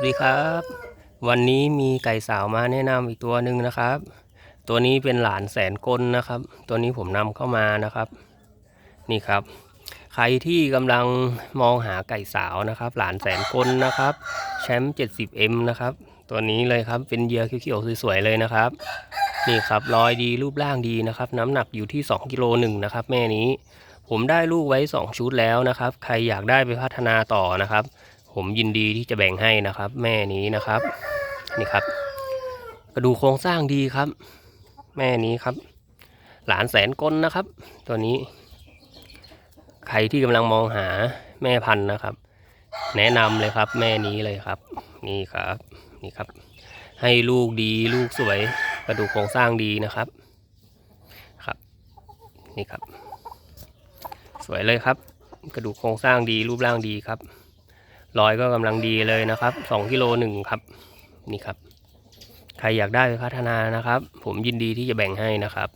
วัสดีครับ วันนี้มีไก่สาวมาแนะนำอีกตัวหนึ่งนะครับ ตัวนี้เป็นหลานแสนกลนะครับ ตัวนี้ผมนำเข้ามานะครับ นี่ครับ ใครที่กำลังมองหาไก่สาวนะครับ หลานแสนกลนะครับ แชมป์ 70M นะครับ ตัวนี้เลยครับเป็นเยื่อเขียวๆสวยๆเลยนะครับ นี่ครับรอยดีรูปร่างดีนะครับ น้ำหนักอยู่ที่2กิโลหนึ่งนะครับ แม่นี้ ผมได้ลูกไว้ 2 ชุดแล้วนะครับ ใครอยากได้ไปพัฒนาต่อนะครับ ผมยินดีที่จะแบ่งให้นะครับ แม่นี้นะครับ นี่ครับ กระดูกโครงสร้างดีครับ แม่นี้ครับ หลานแสนกลนนะครับ ตัวนี้ ใครที่กำลังมองหาแม่พันธุ์นะครับ แนะนำเลยครับ แม่นี้เลยครับ นี่ครับนี่ครับ ให้ลูกดีลูกสวย กระดูกโครงสร้างดีนะครับครับ นี่ครับ สวยเลยครับ กระดูกโครงสร้างดีรูปร่างดีครับ รอยก็กำลังดีเลยนะครับสองกิโลหนึ่งครับนี่ครับ ใครอยากได้พัฒนานะครับ ผมยินดีที่จะแบ่งให้นะครับ